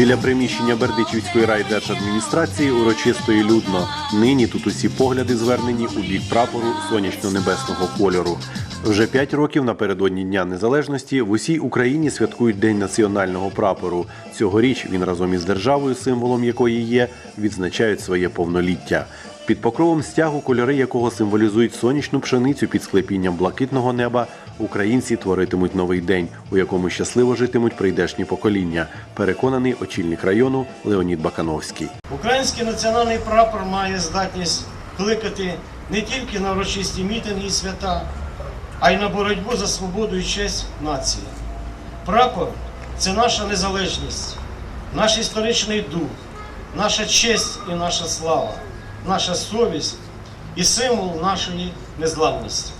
Біля приміщення Бердичівської райдержадміністрації урочисто і людно. Нині тут усі погляди звернені у бік прапору сонячно-небесного кольору. Вже п'ять років напередодні Дня Незалежності в усій Україні святкують День національного прапору. Цьогоріч він разом із державою, символом якої є, відзначають своє повноліття. Під покровом стягу, кольори якого символізують сонячну пшеницю під склепінням блакитного неба, українці творитимуть новий день, у якому щасливо житимуть прийдешні покоління. Переконаний очільник району Леонід Бакановський. Український національний прапор має здатність кликати не тільки на урочисті мітинги і свята, а й на боротьбу за свободу і честь нації. Прапор це наша незалежність, наш історичний дух, наша честь і наша слава, наша совість і символ нашої незламності.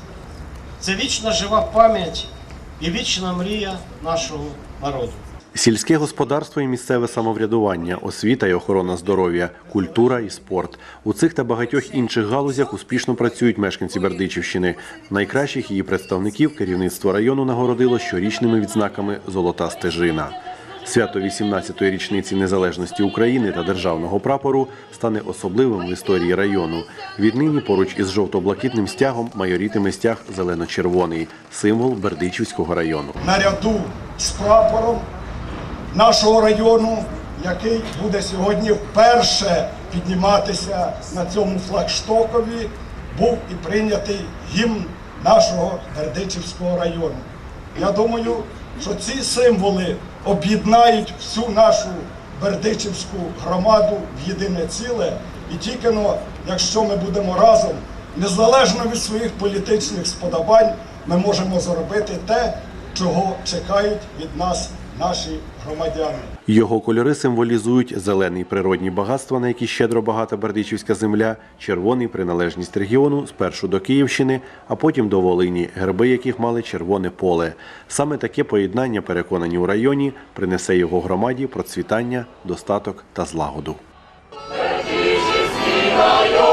Це вічна жива пам'ять і вічна мрія нашого народу. Сільське господарство і місцеве самоврядування, освіта і охорона здоров'я, культура і спорт. У цих та багатьох інших галузях успішно працюють мешканці Бердичівщини. Найкращих її представників керівництво району нагородило щорічними відзнаками Золота стежина. Свято 18-ї річниці незалежності України та державного прапору стане особливим в історії району. Віднині поруч із жовто-блакитним стягом майорітиме стяг зелено-червоний, символ Бердичівського району. наряду з прапором нашого району, який буде сьогодні вперше підніматися на цьому флагштокові, був і прийнятий гімн нашого Бердичівського району. Я думаю, що ці символи об'єднають всю нашу Бердичівську громаду в єдине ціле, і тільки но, якщо ми будемо разом, незалежно від своїх політичних сподобань, ми можемо зробити те, чого чекають від нас наші громадяни. Його кольори символізують зелений природні багатства, на які щедро багата Бердичівська земля, червоний приналежність регіону спершу до Київщини, а потім до Волині, герби яких мали червоне поле. Саме таке поєднання, переконані у районі, принесе його громаді процвітання, достаток та злагоду. Бердичівський район!